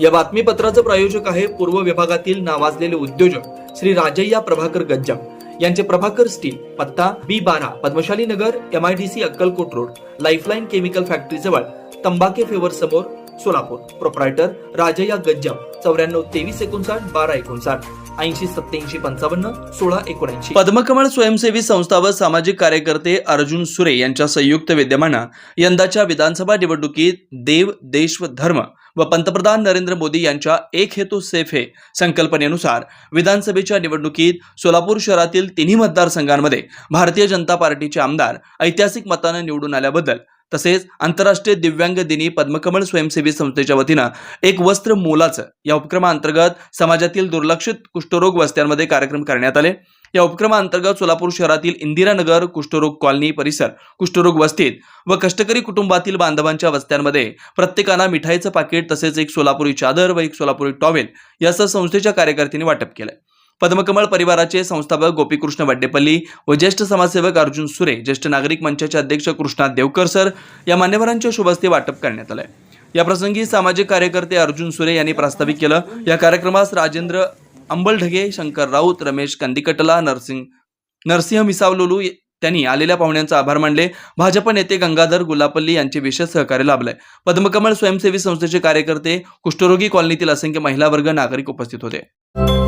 या बातमीपत्राचं प्रायोजक आहे पूर्व विभागातील नावाजलेले उद्योजक श्री राजय्या प्रभाकर गज्जम. यांचे प्रभाकर स्टील पत्ता बी बारा Padmashali Nagar M I D C Akkalkot road lifeline chemical factory जवळ तंबाके फेवर समोर सोलापूर. प्रोप्रायटर राजया गज्जम चौऱ्याण्णव तेवीस एकोणसाठ बारा एकोणसाठ ऐंशी सत्याऐंशी पंचावन्न सोळा एकोणऐंशी. पद्मकमळ स्वयंसेवी संस्था व सामाजिक कार्यकर्ते अर्जुन सुरे यांच्या संयुक्त विद्यमानं यंदाच्या विधानसभा निवडणुकीत देव देश व धर्म व पंतप्रधान नरेंद्र मोदी यांच्या एक हेतू सेफ हे संकल्पनेनुसार विधानसभेच्या निवडणुकीत सोलापूर शहरातील तिन्ही मतदारसंघांमध्ये भारतीय जनता पार्टीचे आमदार ऐतिहासिक मतानं निवडून आल्याबद्दल तसेच आंतरराष्ट्रीय दिव्यांग दिनी पद्मकमळ स्वयंसेवी संस्थेच्या वतीनं एक वस्त्र मोलाचं या उपक्रमाअंतर्गत समाजातील दुर्लक्षित कुष्ठरोग वस्त्यांमध्ये कार्यक्रम करण्यात आले. या उपक्रमाअंतर्गत सोलापूर शहरातील इंदिरानगर कुष्ठरोग कॉलनी परिसर कुष्ठरोग वस्तीत व कष्टकरी कुटुंबातील बांधवांच्या वस्त्यांमध्ये प्रत्येकाला मिठाईचं पाकिट तसेच एक सोलापुरी चादर व एक सोलापुरी टॉवेल यासह संस्थेच्या कार्यकर्त्यांनी वाटप केलं. पद्मकमळ परिवाराचे संस्थापक गोपीकृष्ण वड्डेपल्ली व ज्येष्ठ समाजसेवक अर्जुन सुरे ज्येष्ठ नागरिक मंचाचे अध्यक्ष कृष्णा देवकर सर या मान्यवरांच्या शुभस्ते वाटप करण्यात आलंय. या प्रसंगी सामाजिक कार्यकर्ते अर्जुन सुरे यांनी प्रास्ताविक केलं. या कार्यक्रमास राजेंद्र अंबलढगे शंकर राऊत रमेश कंदिकटला नरसिंग नरसिंह मिसावलोलू त्यांनी आलेल्या पाहुण्यांचा आभार मानले. भाजप नेते गंगाधर गुलापल्ली यांचे विशेष सहकार्य लाभलंय. पद्मकमळ स्वयंसेवी संस्थेचे कार्यकर्ते कुष्ठरोगी कॉलनीतील असंख्य महिला वर्ग नागरिक उपस्थित होते.